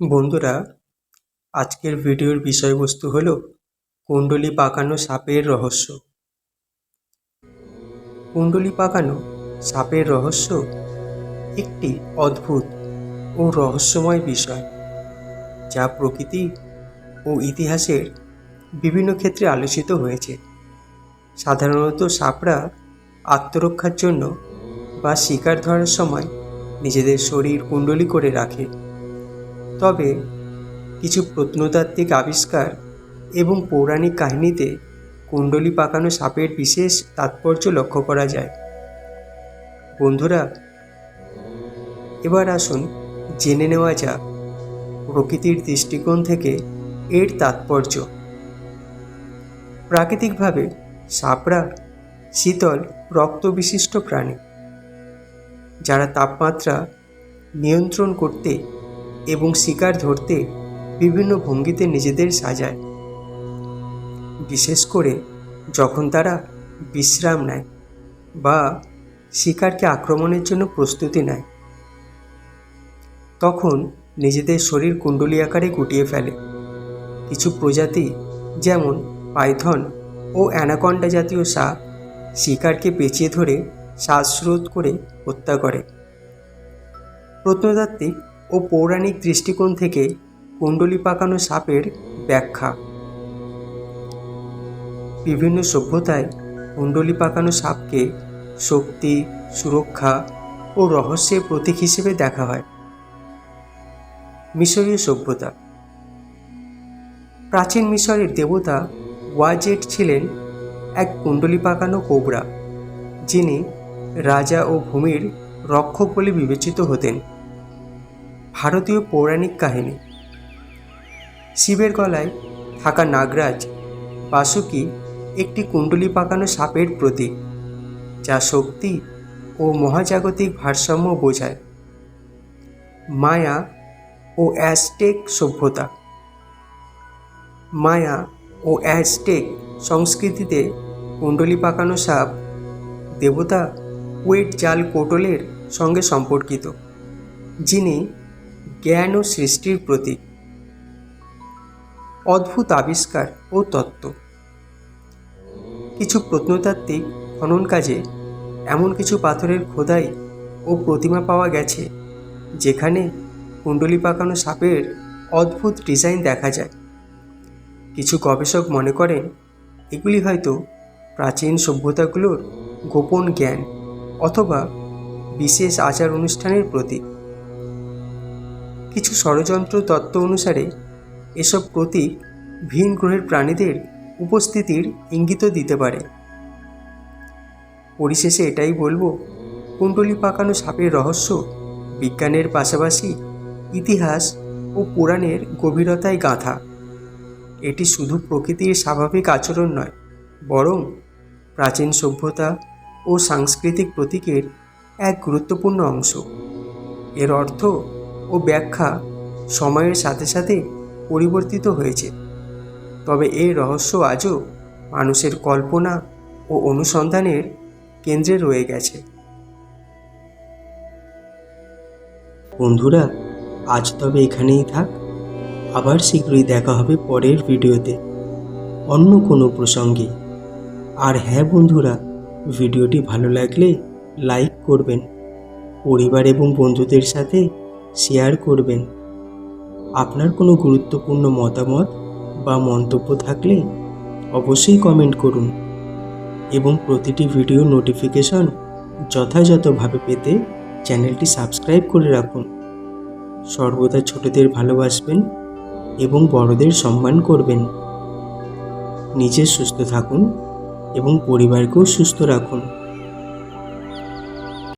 বন্ধুরা, আজকের ভিডিওর বিষয়বস্তু হল কুণ্ডলী পাকানো সাপের রহস্য। কুণ্ডলী পাকানো সাপের রহস্য একটি অদ্ভুত ও রহস্যময় বিষয়, যা প্রকৃতি ও ইতিহাসের বিভিন্ন ক্ষেত্রে আলোচিত হয়েছে। সাধারণত সাপরা আত্মরক্ষার জন্য বা শিকার ধরার সময় নিজেদের শরীর কুণ্ডলী করে রাখে। তবে কিছু প্রত্নতাত্ত্বিক আবিষ্কার এবং পৌরাণিক কাহিনীতে কুণ্ডলী পাকানো সাপের বিশেষ তাৎপর্য লক্ষ্য করা যায়। বন্ধুরা, এবার আসুন জেনে নেওয়া যাক প্রকৃতির দৃষ্টিকোণ থেকে এর তাৎপর্য। প্রাকৃতিকভাবে সাপরা শীতল, রক্তবিশিষ্ট প্রাণী, যারা তাপমাত্রা নিয়ন্ত্রণ করতে এবং শিকার ধরতে বিভিন্ন ভঙ্গিতে নিজেদের সাজায়। বিশেষ করে যখন তারা বিশ্রাম নেয় বা শিকারকে আক্রমণের জন্য প্রস্তুতি নেয়, তখন নিজেদের শরীর কুণ্ডলী আকারে গুটিয়ে ফেলে। কিছু প্রজাতি যেমন পাইথন ও অ্যানাকন্ডা জাতীয় সাপ শিকারকে পেঁচিয়ে ধরে শ্বাসরোধ করে হত্যা করে। প্রত্নতাত্ত্বিক ও পৌরাণিক দৃষ্টিকোণ থেকে কুণ্ডলী পাকানো সাপের ব্যাখ্যা। বিভিন্ন সভ্যতায় কুণ্ডলী পাকানো সাপকে শক্তি, সুরক্ষা ও রহস্যের প্রতীক হিসেবে দেখা হয়। মিশরীয় সভ্যতা। প্রাচীন মিশরের দেবতা ওয়াজেট ছিলেন এক কুণ্ডলী পাকানো কোবরা, যিনি রাজা ও ভূমির রক্ষক বলে বিবেচিত হতেন। ভারতীয় পৌরাণিক কাহিনী। শিবের গলায় থাকা নাগরাজ বাসুকি একটি কুণ্ডলি পাকানো সাপের প্রতীক, যা শক্তি ও মহাজাগতিক ভারসাম্য বোঝায়। মায়া ও অ্যাজটেক সভ্যতা। মায়া ও অ্যাজটেক সংস্কৃতিতে কুণ্ডলি পাকানো সাপ দেবতা ওয়েট জাল কোটলের সঙ্গে সম্পর্কিত, যিনি জ্ঞান ও সৃষ্টির প্রতীক। অদ্ভুত আবিষ্কার ও তত্ত্ব। কিছু প্রত্নতাত্ত্বিক খনন কাজে এমন কিছু পাথরের খোদাই ও প্রতিমা পাওয়া গেছে, যেখানে কুণ্ডলি পাকানো সাপের অদ্ভুত ডিজাইন দেখা যায়। কিছু গবেষক মনে করেন, এগুলি হয়তো প্রাচীন সভ্যতাগুলোর গোপন জ্ঞান অথবা বিশেষ আচার অনুষ্ঠানের প্রতীক। কিছু ষড়যন্ত্র তত্ত্ব অনুসারে এসব প্রতীক ভিন গ্রহের প্রাণীদের উপস্থিতির ইঙ্গিত দিতে পারে। পরিশেষে এটাই বলব, কুণ্ডলি পাকানো সাপের রহস্য বিজ্ঞানের পাশাপাশি ইতিহাস ও পুরাণের গভীরতায় গাঁথা। এটি শুধু প্রকৃতির স্বাভাবিক আচরণ নয়, বরং প্রাচীন সভ্যতা ও সাংস্কৃতিক প্রতীকের এক গুরুত্বপূর্ণ অংশ। এর অর্থ ও ব্যাখ্যা সময়ের সাথে সাথে পরিবর্তিত হয়েছে। তবে এই রহস্য আজও মানুষের কল্পনা ও অনুসন্ধানের কেন্দ্রে রয়ে গেছে। বন্ধুরা, আজ তবে এখানেই থাক। আবার শীঘ্রই দেখা হবে পরের ভিডিওতে অন্য কোনো প্রসঙ্গে। আর হ্যাঁ বন্ধুরা, ভিডিওটি ভালো লাগলে লাইক করবেন। পরিবার এবং বন্ধুদের সাথে শেয়ার করবেন। আপনার কোনো গুরুত্বপূর্ণ মতামত বা মন্তব্য থাকলে অবশ্যই কমেন্ট করুন এবং প্রতিটি ভিডিও নোটিফিকেশন যথাযথভাবে পেতে চ্যানেলটি সাবস্ক্রাইব করে রাখুন। সর্বদা ছোটদের ভালোবাসবেন এবং বড়দের সম্মান করবেন। নিজে সুস্থ থাকুন এবং পরিবারকেও সুস্থ রাখুন।